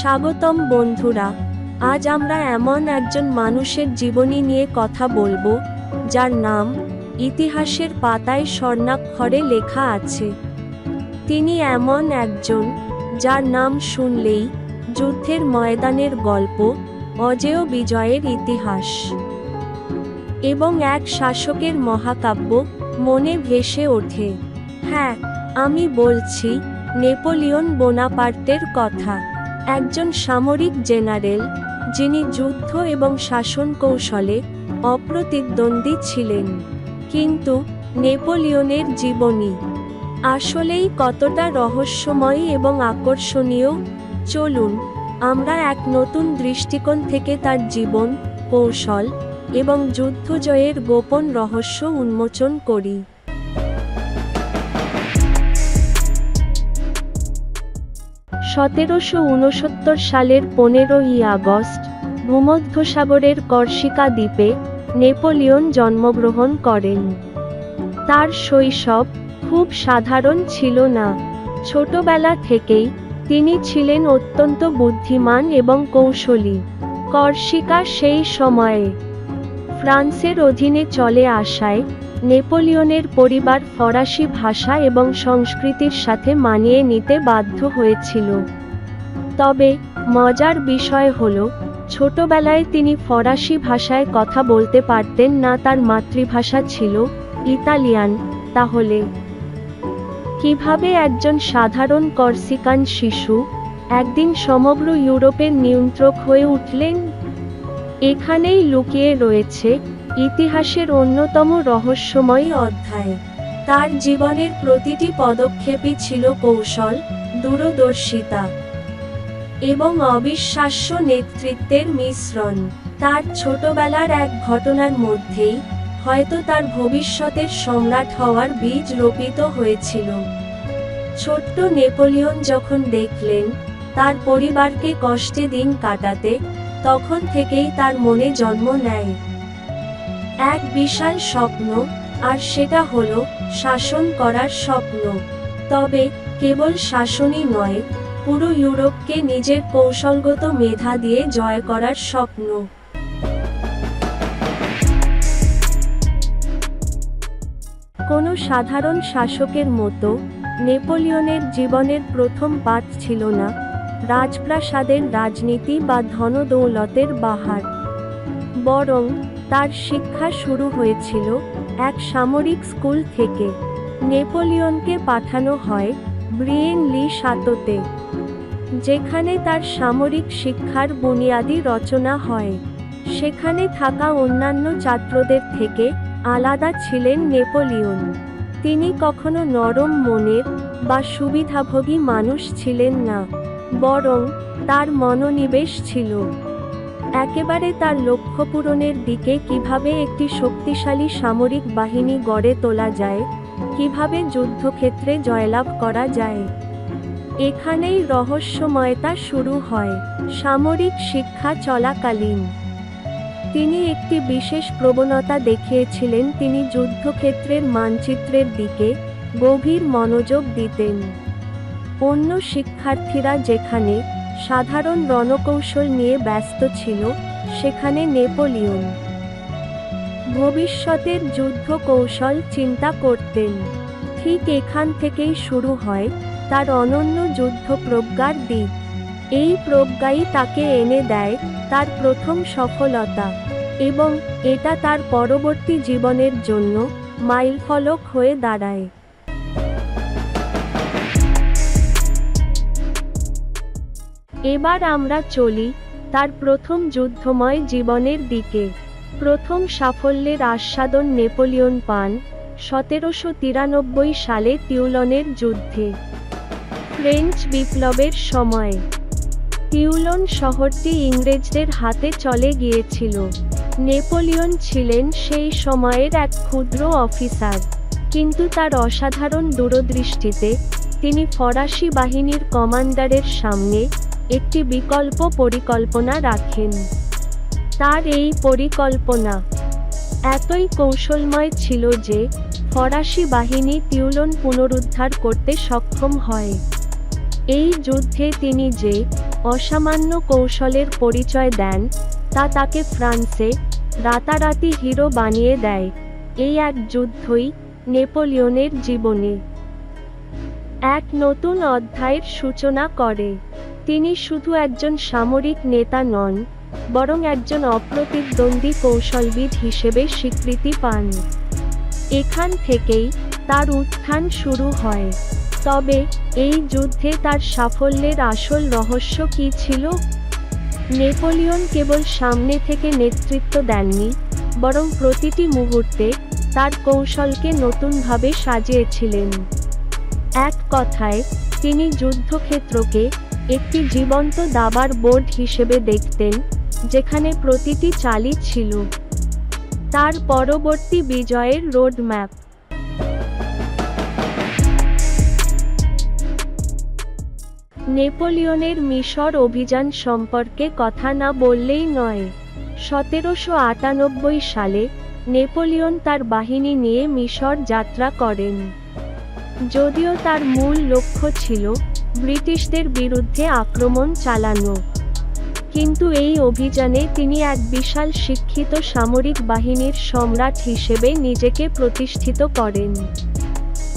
স্বাগতম বন্ধুরা, আজ আমরা এমন একজন মানুষের জীবনী নিয়ে কথা বলব, যার নাম ইতিহাসের পাতায় স্বর্ণাক্ষরে লেখা আছে। তিনি এমন একজন, যার নাম শুনলেই যুদ্ধের ময়দানের গল্প, অজেয় বিজয়ের ইতিহাস। এবং এক শাসকের মহাকাব্য মনে ভেসে ওঠে। হ্যাঁ আমি বলছি নেপোলিয়ন বোনাপার্টের কথা। একজন সামরিক জেনারেল, যিনি যুদ্ধ এবং শাসন কৌশলে অপ্রতিদ্বন্দ্বী ছিলেন। কিন্তু নেপোলিয়নের জীবনী আসলেই কতটা রহস্যময় এবং আকর্ষণীয়? চলুন, আমরা এক নতুন দৃষ্টিকোণ থেকে তার জীবন, কৌশল এবং যুদ্ধ জয়ের গোপন রহস্য উন্মোচন করি। সতেরোশো উনসত্তর সালের পনেরোই আগস্ট, ভূমধ্যসাগরের কর্সিকা দ্বীপে নেপোলিয়ন জন্মগ্রহণ করেন। তার শৈশব খুব সাধারণ ছিল না। ছোটবেলা থেকেই তিনি ছিলেন অত্যন্ত বুদ্ধিমান এবং কৌশলী। কর্সিকা সেই সময়ে ফ্রান্সের অধীনে চলে আসায় নেপোলিয়নের পরিবার ফরাসি ভাষা এবং সংস্কৃতির সাথে মানিয়ে নিতে বাধ্য হয়েছিল। তবে মজার বিষয় হল, ছোটবেলায় তিনি ফরাসি ভাষায় কথা বলতে পারতেন না, তার মাতৃভাষা ছিল ইতালিয়ান। তাহলে কীভাবে একজন সাধারণ কর্সিকান শিশু একদিন সমগ্র ইউরোপের নিয়ন্ত্রক হয়ে উঠলেন? এখানেই লুকিয়ে রয়েছে ইতিহাসের অন্যতম রহস্যময় অধ্যায়। তার জীবনের প্রতিটি পদক্ষেপই ছিল কৌশল, দূরদর্শিতা এবং অবিশ্বাস্য নেতৃত্বের মিশ্রণ। তার ছোটবেলার এক ঘটনার মধ্যেই হয়তো তার ভবিষ্যতের সম্রাট হওয়ার বীজ রোপিত হয়েছিল। ছোট্ট নেপোলিয়ন যখন দেখলেন, তার পরিবারকে কষ্টে দিন কাটাতে তখন থেকেই তার মনে জন্ম নেয়। এক বিশাল স্বপ্ন, আর সেটা হলো শাসন করার স্বপ্ন। তবে, কেবল শাসনই নয়, পুরো ইউরোপকে নিজের কৌশলগত মেধা দিয়ে জয় করার স্বপ্ন। কোনো সাধারণ শাসকের মতো, নেপোলিয়নের জীবনের প্রথম পাঠ ছিল না রাজপ্রাসাদের রাজনীতি বা ধনদৌলতের বাহার। বরং তার শিক্ষা শুরু হয়েছিল এক সামরিক স্কুল থেকে। নেপোলিয়নকে পাঠানো হয় ব্রিয়েন লি সাতোতে, যেখানে তার সামরিক শিক্ষার বুনিয়াদি রচনা হয়। সেখানে থাকা অন্যান্য ছাত্রদের থেকে আলাদা ছিলেন নেপোলিয়ন। তিনি কখনো নরম মনের বা সুবিধাভোগী মানুষ ছিলেন না। বরং তার মনোনিবেশ ছিল। একেবারে তার লক্ষ্য পূরণের দিকে কীভাবে একটি শক্তিশালী সামরিক বাহিনী গড়ে তোলা যায়, কীভাবে যুদ্ধক্ষেত্রে জয়লাভ করা যায়, এখানেই রহস্যময়তা শুরু হয়, সামরিক শিক্ষা চলাকালীন। তিনি একটি বিশেষ প্রবণতা দেখিয়েছিলেন, তিনি যুদ্ধক্ষেত্রের মানচিত্রের দিকে গভীর মনোযোগ দিতেন। অন্য শিক্ষার্থীরা যেখানে সাধারণ রণকৌশল নিয়ে ব্যস্ত ছিল, সেখানে নেপোলিয়ন ভবিষ্যতের যুদ্ধ কৌশল চিন্তা করতেন। ঠিক এখান থেকেই শুরু হয় তার অনন্য যুদ্ধ প্রজ্ঞার দিক। এই প্রজ্ঞাই তাকে এনে দেয় তার প্রথম সফলতা এবং এটা তার পরবর্তী জীবনের জন্য মাইলফলক হয়ে দাঁড়ায়। এবার আমরা চলি তার প্রথম যুদ্ধময় জীবনের দিকে। প্রথম সাফল্যের আস্বাদন নেপোলিয়ন পান সতেরোশো তিরানব্বই সালে তিউলনের যুদ্ধে। ফ্রেঞ্চ বিপ্লবের সময়। তিউলন শহরটি ইংরেজদের হাতে চলে গিয়েছিল। নেপোলিয়ন ছিলেন সেই সময়ের এক ক্ষুদ্র অফিসার। কিন্তু তার অসাধারণ দূরদৃষ্টিতে তিনি ফরাসি বাহিনীর কমান্ডারের সামনে একটি বিকল্প পরিকল্পনা রাখেন। তার এই পরিকল্পনা এতই কৌশলময় ছিল যে ফরাসি বাহিনী তিউলন পুনরুদ্ধার করতে সক্ষম হয়। এই যুদ্ধে তিনি যে অসামান্য কৌশলের পরিচয় দেন, তা তাকে ফ্রান্সে রাতারাতি হিরো বানিয়ে দেয়। এই এক যুদ্ধই নেপোলিয়নের জীবনে। এক নতুন অধ্যায়ের সূচনা করে। তিনি শুধু একজন সামরিক নেতা নন, বরং একজন অপ্রতিদ্বন্দ্বী কৌশলবিদ হিসেবে স্বীকৃতি পান। এখান থেকেই তার উত্থান শুরু হয়। তবে, এই যুদ্ধে তার সাফল্যের আসল রহস্য কী ছিল? নেপোলিয়ন কেবল সামনে থেকে নেতৃত্ব দেননি, বরং প্রতিটি মুহূর্তে তার কৌশলকে নতুনভাবে সাজিয়েছিলেন। এক কথায়, তিনি যুদ্ধক্ষেত্রকে একটি জীবন্ত দাবার বোর্ড হিসেবে দেখতেন, যেখানে প্রতিটি চালই ছিল। তার পরবর্তী বিজয়ের রোডম্যাপ। নেপোলিয়নের মিশর অভিযান সম্পর্কে কথা না বললেই নয়। সতেরোশো আটানব্বই সালে নেপোলিয়ন তার বাহিনী নিয়ে মিশর যাত্রা করেন। যদিও তার মূল লক্ষ্য ছিল ব্রিটিশদের বিরুদ্ধে আক্রমণ চালানো। কিন্তু এই অভিযানে তিনি এক বিশাল শিক্ষিত সামরিক বাহিনীর সম্রাট হিসেবে নিজেকে প্রতিষ্ঠিত করেন।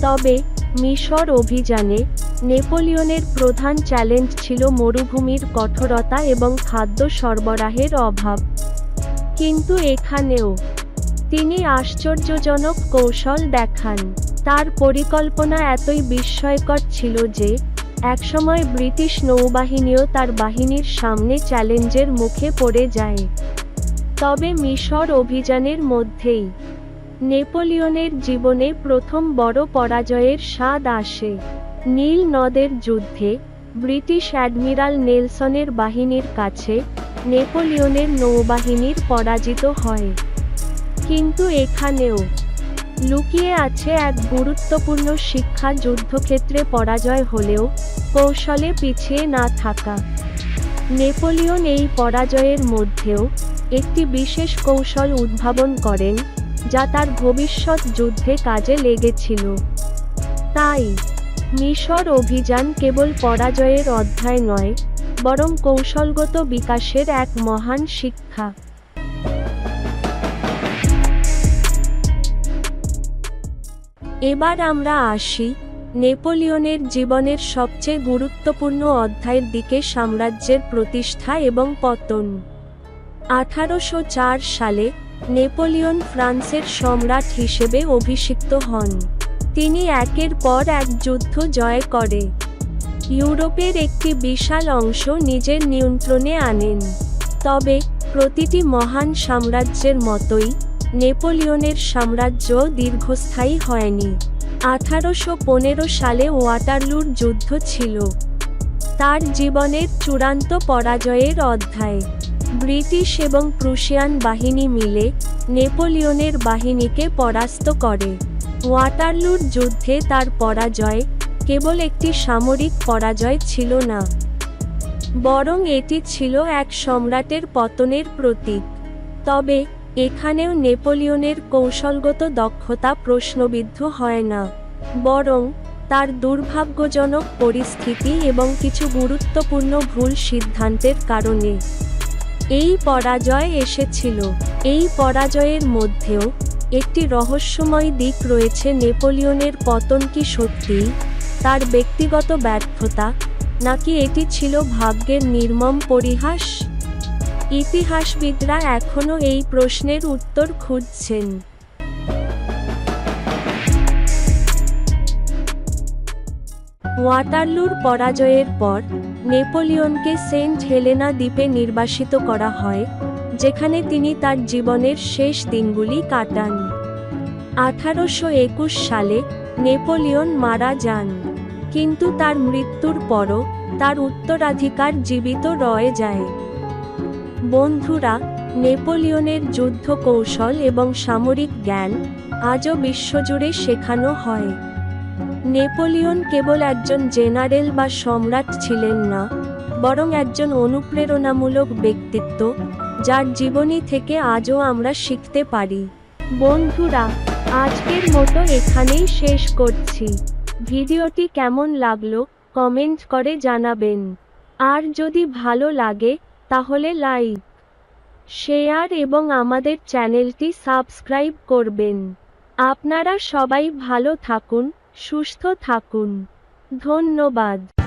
তবে, মিশর অভিযানে নেপোলিয়নের প্রধান চ্যালেঞ্জ ছিল মরুভূমির কঠোরতা এবং খাদ্য সরবরাহের অভাব। কিন্তু এখানেও তিনি আশ্চর্যজনক কৌশল দেখান। তার পরিকল্পনা এতই বিস্ময়কর ছিল যে একসময় ব্রিটিশ নৌবাহিনীও তার বাহিনীর সামনে চ্যালেঞ্জের মুখে পড়ে যায়। তবে মিশর অভিযানের মধ্যেই নেপোলিয়নের জীবনে প্রথম বড় পরাজয়ের স্বাদ আসে। নীল নদের যুদ্ধে ব্রিটিশ অ্যাডমিরাল নেলসনের বাহিনীর কাছে নেপোলিয়নের নৌবাহিনীর পরাজিত হয়। কিন্তু এখানেও লুকিয়ে আছে এক গুরুত্বপূর্ণ শিক্ষা যুদ্ধক্ষেত্রে পরাজয় হলেও কৌশলে পিছিয়ে না থাকা। নেপোলিয়ন এই পরাজয়ের মধ্যেও একটি বিশেষ কৌশল উদ্ভাবন করেন, যা তার ভবিষ্যৎ যুদ্ধে কাজে লেগেছিল। তাই, মিশর অভিযান কেবল পরাজয়ের অধ্যায় নয়, বরং কৌশলগত বিকাশের এক মহান শিক্ষা। এবার আমরা আসি নেপোলিয়নের জীবনের সবচেয়ে গুরুত্বপূর্ণ অধ্যায়ের দিকে সাম্রাজ্যের প্রতিষ্ঠা এবং পতন। আঠারোশো চার সালে নেপোলিয়ন ফ্রান্সের সম্রাট হিসেবে অভিষিক্ত হন। তিনি একের পর এক যুদ্ধ জয় করে। ইউরোপের একটি বিশাল অংশ নিজের নিয়ন্ত্রণে আনেন। তবে প্রতিটি মহান সাম্রাজ্যের মতোই নেপোলিয়নের সাম্রাজ্য দীর্ঘস্থায়ী হয়নি। আঠারোশো পনেরো সালে ওয়াটারলুর যুদ্ধ ছিল। তার জীবনের চূড়ান্ত পরাজয়ের অধ্যায়। ব্রিটিশ এবং প্রুশিয়ান বাহিনী মিলে নেপোলিয়নের বাহিনীকে পরাস্ত করে। ওয়াটারলুর যুদ্ধে তার পরাজয় কেবল একটি সামরিক পরাজয় ছিল না। বরং এটি ছিল এক সম্রাটের পতনের প্রতীক। তবে এখানেও নেপোলিয়নের কৌশলগত দক্ষতা প্রশ্নবিদ্ধ হয় না, বরং তার দুর্ভাগ্যজনক পরিস্থিতি এবং কিছু গুরুত্বপূর্ণ ভুল সিদ্ধান্তের কারণে। এই পরাজয় এসেছিল। এই পরাজয়ের মধ্যেও একটি রহস্যময় দিক রয়েছে নেপোলিয়নের পতন কি সত্যিই তার ব্যক্তিগত ব্যর্থতা, নাকি এটি ছিল ভাগ্যের নির্মম পরিহাস? ইতিহাসবিদরা এখনও এই প্রশ্নের উত্তর খুঁজছেন। ওয়াটারলুর পরাজয়ের পর, নেপোলিয়নকে সেন্ট হেলেনা দ্বীপে নির্বাসিত করা হয়, যেখানে তিনি তার জীবনের শেষ দিনগুলি কাটান। আঠারোশো একুশ সালে নেপোলিয়ন মারা যান, কিন্তু তার মৃত্যুর পরও তার উত্তরাধিকার জীবিত রয়ে যায়। বন্ধুরা, নেপোলিয়নের যুদ্ধ কৌশল এবং সামরিক জ্ঞান আজও বিশ্বজুড়ে শেখানো হয়। নেপোলিয়ন কেবল একজন জেনারেল বা সম্রাট ছিলেন না, বরং একজন অনুপ্রেরণামূলক ব্যক্তিত্ব, যার জীবনী থেকে আজও আমরা শিখতে পারি। বন্ধুরা, আজকের মতো এখানেই শেষ করছি। ভিডিওটি কেমন লাগল, কমেন্ট করে জানাবেন। আর যদি ভালো লাগে তাহলে লাইক, শেয়ার এবং আমাদের চ্যানেলটি সাবস্ক্রাইব করবেন। আপনারা সবাই ভালো থাকুন, সুস্থ থাকুন। ধন্যবাদ।